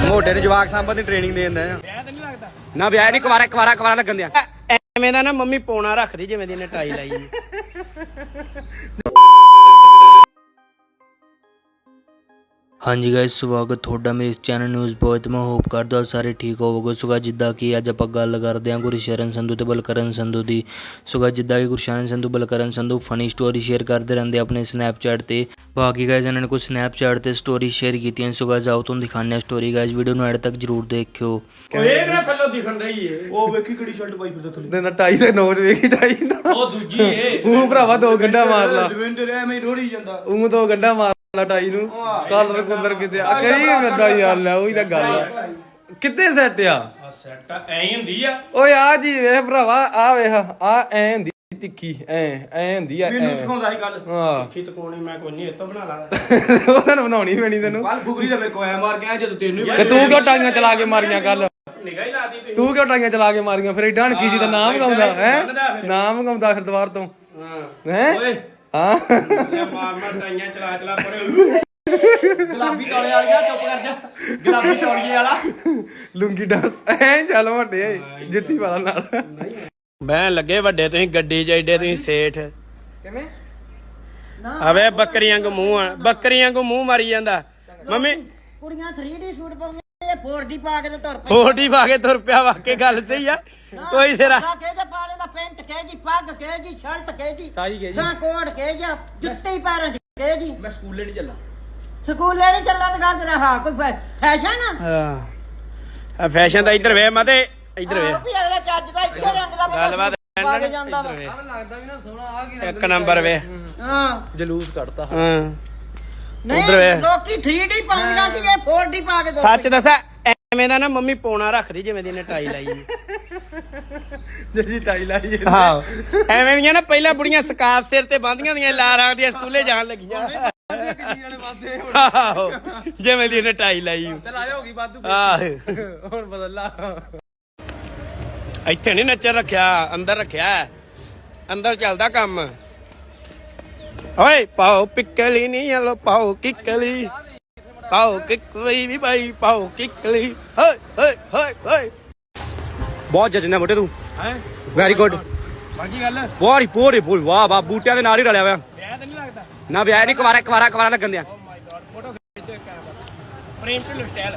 ਮੋਟੇ ਨੂੰ ਜਵਾਕ ਸਾਂਭਣ ਦੀ ਟ੍ਰੇਨਿੰਗ ਦੇ ਦਿੰਦਾ ਵਿਆਹ ਤਾਂ ਨਹੀਂ ਲੱਗਦਾ ਨਾ ਵਿਆਹ ਨਹੀਂ, ਕੁਵਾਰਾ ਕੁਵਾਰਾ ਕੁਵਾਰਾ ਲੱਗਣ ਦਿਆ। ਐਵੇਂ ਦਾ ਨਾ ਮੰਮੀ ਪੋਣਾ ਰੱਖਦੀ ਜਿਵੇਂ ਦੀ ਇਹਨੇ ਟਾਈ ਲਾਈ ਜੀ ਹਾਂਜੀ ਗਾਇਸ ਸਵਾਗਤ ਤੁਹਾਡਾ ਮੇਰੇ ਇਸ ਚੈਨਲ ਨਿਊਜ਼ ਬੋਏ ਤੇ। ਮੈਂ ਹੋਪ ਕਰਦਾ ਹਾਂ ਸਾਰੇ ਠੀਕ ਹੋਵੋਗੇ। ਸੋ guys, ਜਿੱਦਾਂ ਕਿ ਅੱਜ ਆਪਾਂ ਗੱਲ ਕਰਦੇ ਹਾਂ ਗੁਰਸ਼ਰਨ ਸੰਧੂ ਤੇ ਬਲਕਰਨ ਸੰਧੂ ਦੀ। ਸੋ guys, ਜਿੱਦਾਂ ਕਿ Gursharan Sandhu Balkaran Sandhu funny story share ਕਰਦੇ ਰਹਿੰਦੇ ਆਪਣੇ ਸਨੈਪਚੈਟ ਤੇ। ਬਾਕੀ ਗਾਇਸ ਇਹਨਾਂ ਨੇ ਕੁਝ ਸਨੈਪਚੈਟ ਤੇ ਸਟੋਰੀ ਸ਼ੇਅਰ ਕੀਤੀਆਂ ਸੋ ਗਾਇਸ ਆਓ ਤੁਹਾਨੂੰ ਦਿਖਾਉਂਦੇ ਹਾਂ ਸਟੋਰੀ ਗਾਇਸ ਵੀਡੀਓ ਨੂੰ ਐਡ ਤੱਕ ਜਰੂਰ ਦੇਖਿਓ। ਇਹ ਕਿਹੜਾ ਥੱਲੋਂ ਦਿਖਣ ਰਹੀ ਏ? ਉਹ ਵੇਖੀ ਕਿਹੜੀ ਸ਼ਰਟ ਪਾਈ ਫਿਰਦਾ ਥੱਲੇ। ਨਾ ਟਾਈ ਦੇ ਨੋਟ ਵੇਖੀ ਟਾਈ ਦਾ। ਉਹ ਦੂਜੀ ਏ। ਉਹ ਭਰਾਵਾ ਦੋ ਗੰਡਾ ਮਾਰ ਲਾ ਐਵੇਂ ਰੋੜੀ ਜਾਂਦਾ। ਉਹ ਦੋ ਗੰਡਾ ਮਾਰ ਲਾ ਟਾਈ ਨੂੰ ਕਲਰ ਕੁੰਦਰ ਕਿਤੇ ਆ ਕਰੀ ਫਿਰਦਾ ਯਾਰ ਲੈ ਉਹੀ ਤਾਂ ਗੱਲ ਆ। ਕਿੱਥੇ ਸੈੱਟ ਆ? ਆ ਸੈੱਟ ਐਂ ਹੁੰਦੀ ਆ। ਓਏ ਆ ਜੀ ਵੇਖ ਭਰਾਵਾ ਆ ਵੇਖ ਆ ਐ ਹੁੰਦੀ ਤਿੱਖੀ ਐ ਐ ਹੁੰਦੀ ਆ ਮੈਨੂੰ ਸਿਖਾਉਂਦਾ ਸੀ ਕੱਲ ਹਾਂ। ਖਿੱਤ ਕੋਣੀ ਮੈਂ ਕੋਈ ਨਹੀਂ ਇਤੋਂ ਬਣਾ ਲਾ। ਉਹਨਾਂ ਨੂੰ ਬਣਾਉਣੀ ਪੈਣੀ ਤੈਨੂੰ। ਕੱਲ ਫੁਗਰੀ ਦਾ ਮੇਰੇ ਕੋ ਐ ਮਾਰ ਕੇ ਆਇਆ ਜਦੋਂ ਤੈਨੂੰ ਹੀ ਤੇ ਤੂੰ ਕਿਉਂ ਟਾਈਆਂ ਚਲਾ ਕੇ ਮਾਰੀਆਂ ਕੱਲ ਨਿਗਾਹ ਹੀ ਲਾਦੀ ਤੁਸੀਂ। ਤੂੰ ਕਿਉਂ ਟਾਈਆਂ ਚਲਾ ਕੇ ਮਾਰੀਆਂ? ਫਿਰ ਏਡਾ ਕੀ ਸੀ ਦਾ ਨਾਮ ਗਾਉਂਦਾ ਹੈ? ਨਾਮ ਗਾਉਂਦਾ ਫਿਰ ਦੁਬਾਰ ਤੋਂ। ਹਾਂ। ਹੈ? ਓਏ ਹਾਂ। ਲੈ ਮਾਰ ਮਾਰ ਟਾਈਆਂ ਚਲਾ ਚਲਾ ਪਰੇ ਗੁਲਾਬੀ ਕਾਲੇ ਵਾਲਾ ਗਿਆ ਚੁੱਪ ਕਰ ਜਾ। ਗੁਲਾਬੀ ਤੌੜੀਏ ਵਾਲਾ। ਲੁੰਗੀ ਡਾਂਸ। ਐ ਚੱਲ ਵੱਡੇ ਜਿੱਤੀ ਵਾਲਾ ਨਾਲ। ਬਹਿਣ ਲੱਗੇ ਵੱਡੇ ਤੁਸੀਂ ਗੱਡੀ 'ਚ ਐਡੇ ਤੁਸੀਂ ਸੇਠ। ਕਿਵੇਂ? ਆਵੇ ਬੱਕਰੀਆਂ ਕੋ ਮੂੰਹ ਆ ਬੱਕਰੀਆਂ ਕੋ ਮੂੰਹ ਮਾਰੀ ਜਾਂਦਾ। ਮੰਮੀ। ਕੁੜੀਆਂ 3D ਸੂਟ ਪਾਉਂਦੀਆਂ ਇਹ 4D ਪਾ ਕੇ ਤੇ ਤੁਰ ਪਈ ਫੋਟੀ ਪਾ ਕੇ ਤੁਰ ਪਿਆ ਵਾਕੇ ਗੱਲ ਸਹੀ ਆ। ਕੋਈ ਤੇਰਾ ਕੇ ਤੇ ਪਾਲੇ ਦਾ ਪੈਂਟ ਕੇ ਜੀ ਪੱਗ ਕੇ ਜੀ ਸ਼ਰਟ ਕੇ ਜੀ ਟਾਈ ਕੇ ਜੀ ਤਾਂ ਕੋਟ ਕੇ ਜੀ ਜੁੱਤੇ ਹੀ ਪੈਰਾਂ 'ਚ ਕੇ ਜੀ ਮੈਂ ਸਕੂਲੇ ਨਹੀਂ ਚੱਲਾ। ਸਕੂਲੇ ਨਹੀਂ ਚੱਲਣ ਦਾ ਗੱਲ ਰਹਾ ਕੋਈ ਫੈਸ਼ਨ ਆ? ਫੈਸ਼ਨ ਦਾ ਇੱਧਰ ਵੇ ਮਤੇ ਇੱਧਰ ਵੇ। ਵੀ ਅਗਲਾ ਚੱਜ ਦਾ ਇੱਥੇ ਰੰਗ ਦਾ ਬੰਦਾ ਗੱਲਬਾਤ ਸੂਟ ਪਾ ਕੇ ਜਾਂਦਾ ਵਾ। ਲੱਗਦਾ ਵੀ ਨਾ ਸੋਹਣਾ ਆ ਕੀ ਇੱਕ ਨੰਬਰ ਵੇ। ਹਾਂ। ਜਲੂਸ ਕੱਢਤਾ। ਹਾਂ। ਨਹੀਂ ਉੱਧਰ ਵੇ। ਲੋਕੀ 3D ਪਾਉਂਦੀਆਂ ਸੀ ਇਹ 4D ਪਾ ਕੇ ਤੁਰ ਸੱਚ ਦੱਸਾਂ ਐਵੇਂ ਦਾ ਨਾ ਮੰਮੀ ਪੋਣਾ ਰੱਖਦੀ ਜਿਵੇਂ ਦੀ ਇਹਨੇ ਟਾਈ ਲਾਈ ਜੀ ਜਿਹੜੀ ਟਾਈ ਲਾਈ ਹੈ। ਹਾਂ। ਐਵੇਂ ਦੀਆਂ ਨਾ ਪਹਿਲਾਂ ਬੁੜੀਆਂ ਸਕਾਫ ਸਿਰ ਤੇ ਬੰਦੀਆਂ ਦੀਆਂ ਲਾਰਾਂ ਦੀਆਂ ਸਕੂਲੇ ਜਾਣ ਲੱਗੀਆਂ। ਆਹੋ ਜਿਵੇਂ ਦੀ ਇਹਨੇ ਟਾਈ ਲਾਈ। ਚਲ ਆਏ ਹੋਗੀ ਬਾਦੂ ਆਹ। ਹੁਣ ਬਦਲ ਇੱਥੇ ਨਹੀਂ ਨੱਚਰ ਰੱਖਿਆ ਅੰਦਰ ਰੱਖਿਆ ਹੈ। ਅੰਦਰ ਚੱਲਦਾ ਕੰਮ। ਓਏ ਪਾਓ ਪਿੱਕਲੀ ਨਹੀਂ ਹਲੋ ਪਾਓ ਕਿੱਕਲੀ। ਪਾਓ ਕਿੱਕਲੀ ਵੀ ਬਾਈ ਪਾਓ ਕਿੱਕਲੀ। ਹੋਏ ਹੋਏ ਹੋਏ ਹੋਏ ਬਹੁਤ ਜਜਨਾ ਮੋਟੇ ਤੂੰ ਹੈ? ਵੈਰੀ ਗੁੱਡ ਬਾਕੀ ਗੱਲ? ਬਹੁਤ ਹੀ ਪੂਰੀ ਪੂਰੀ ਵਾਹ ਵਾਹ ਬੂਟਿਆਂ ਦੇ ਨਾਲ ਹੀ ਰਲਿਆ ਹੋਇਆ। ਵਿਆਹ ਤਾਂ ਨਹੀਂ ਲੱਗਦਾ? ਨਾ ਵਿਆਹ ਨਹੀਂ ਕੁਵਾਰਾ ਕੁਵਾਰਾ ਕੁਵਾਰਾ ਲੱਗਣ ਦਿਆ। ਓ ਮਾਈ ਗॉड ਫੋਟੋ ਖਿੱਚ ਕੇ ਪ੍ਰੇਮ ਢਿੱਲੋਂ ਸਟਾਈਲ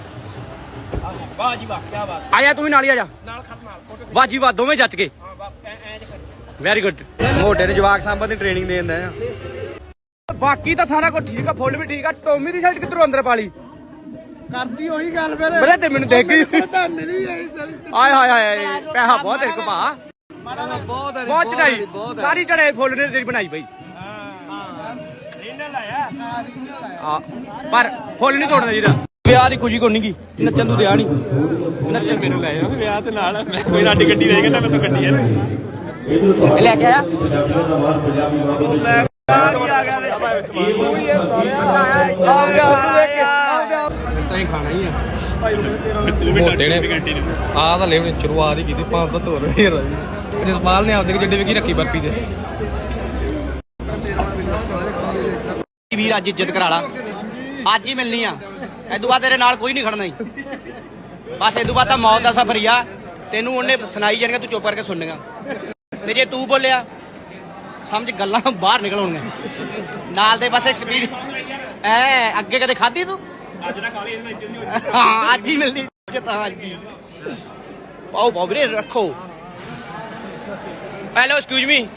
ਵਾਹ ਜੀ ਵਾਹ ਕੀ ਬਾਤ। ਆ ਜਾ ਤੂੰ ਵੀ ਨਾਲ ਹੀ ਆ ਜਾ। ਨਾਲ ਖੱਟ ਨਾਲ ਫੋਟੋ ਵਾਹ ਜੀ ਵਾਹ ਦੋਵੇਂ ਜੱਜ ਕੇ। ਹਾਂ ਵਾਹ ਐ ਵੈਰੀ ਗੁੱਡ ਮੋਟੇ ਨੂੰ ਜਵਾਕ ਸਾਂਭਣ ਦੀ ਟ੍ਰੇਨਿੰਗ ਦੇ ਦਿੰਦਾ ਆ। ਬਾਕੀ ਤਾਂ ਸਾਰਾ ਕੁਝ ਠੀਕ ਆ ਫੁੱਲ ਵੀ ਠੀਕ ਆ। ਟੋਮੀ ਦੀ ਸ਼ਰਟ ਕਿੱਧਰੋਂ ਅੰਦਰ ਪਾ ਲਈ? ਕਰਦੀ ਉਹੀ ਗੱਲ ਫਿਰ। ਬਲੇ ਤੇ ਮੈਨੂੰ ਦੇਖ ਗਈ ਧੰਨ ਨਹੀਂ ਆਈ ਆਏ ਹਾਏ ਹਾਏ ਪੈਸਾ ਬਹੁਤ ਤੇਰੇ ਕੋ ਭਾ ਬਹੁਤ ਚੜਾਈ ਸਾਰੀ ਚੜਾਈ ਫੁੱਲ ਨੇ ਤੇਰੀ ਬਣਾਈ ਆਇਆ ਆ ਪਰ ਫੁੱਲ ਨਹੀਂ ਤੋੜਨਾ ਜਿਹਦਾ ਵਿਆਹ ਦੀ ਖੁਸ਼ੀ ਕੋਈ ਨਹੀਂ ਗੀ। ਨੱਚਣ ਤੂੰ ਦਿਆ ਨਹੀਂ ਨੱਚਣ ਮੈਨੂੰ ਲੈ ਜਾ। ਵਿਆਹ ਤੇ ਨਾਲ ਕੋਈ ਰਾਡੀ ਗੱਡੀ ਰਹਿ ਗਿਆ ਮੈਂ ਤਾਂ ਗੱਡੀ ਹੈ ਇਹ ਲੈ ਕੇ ਆਇਆ। ਆ ਗਿਆ ਵੇ। ਆਪਦੇ ਆਪ ਨੂੰ ਵੇਖ ਕੇ। ਆਪਦੇ ਆਪ ਤਾਂ ਹੀ ਖਾਣਾ ਹੀ ਆ। ਮੋਟੇ ਨੇ ਆ ਤਾਂ ਲੈਵਣੇ ਸ਼ੁਰੂਆਤ ਹੀ ਕੀਤੀ 570 ਰੁਪਏ ਰਵੀ ਜਸਪਾਲ ਨੇ ਆਪਦੇ ਜਿੱਡੇ ਵੀ ਕੀ ਰੱਖੀ ਬਰਫੀ ਦੇ ਵੀਰ ਅੱਜ ਇੱਜ਼ਤ ਕਰਾ ਲਾ? ਅੱਜ ਹੀ ਮਿਲਣੀ ਆ। ਐਦੋਂ ਬਾਅਦ ਤੇਰੇ ਨਾਲ ਕੋਈ ਨਹੀਂ ਖੜਨਾ ਹੀ ਬਸ ਐਦੋਂ ਬਾਅਦ ਤਾਂ ਮੌਤ ਦਾ ਸਫ਼ਰ ਹੀ ਆ। ਤੈਨੂੰ ਉਹਨੇ ਸੁਣਾਈ ਜਾਣੀਆਂ ਤੂੰ ਚੁੱਪ ਕਰਕੇ ਸੁਣਨੀਆਂ ਤੇ ਜੇ ਤੂੰ ਬੋਲਿਆ ਸਮਝ ਗੱਲਾਂ ਬਾਹਰ ਨਿਕਲ ਆਉਣਗੀਆਂ। ਨਾਲ ਦੇ ਬਸ ਐਕਸਪੀਰੀਅੰਸ ਐ ਅੱਗੇ ਕਦੇ ਖਾਧੀ ਤੂੰ? ਅੱਜ ਨਾ ਕਾਲੀ ਇਹਨਾਂ ਇੱਜ਼ਤ ਨਹੀਂ ਹਾਂ ਅੱਜ ਹੀ ਮਿਲਦੀ। ਇੱਜ਼ਤ ਹਾਂ ਅੱਜ ਹੀ। ਪਾਓ ਪਾਓ ਵੀਰੇ ਰੱਖੋ। ਹੈਲੋ ਐਕਸਕਿਊਜ਼ ਮੀ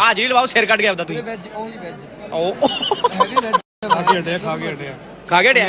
ਆ ਜੀ ਲਵਾਓ ਸਿਰ ਕੱਟ ਗਿਆ ਆਪਦਾ ਤੁਸੀਂ। ਵੈਜ ਓਨਲੀ ਵੈਜ ਓ। ਖਾ ਕੇ ਹਟਿਆ ਖਾ ਕੇ ਹਟਿਆ ਖਾ ਕੇ ਡਿਆ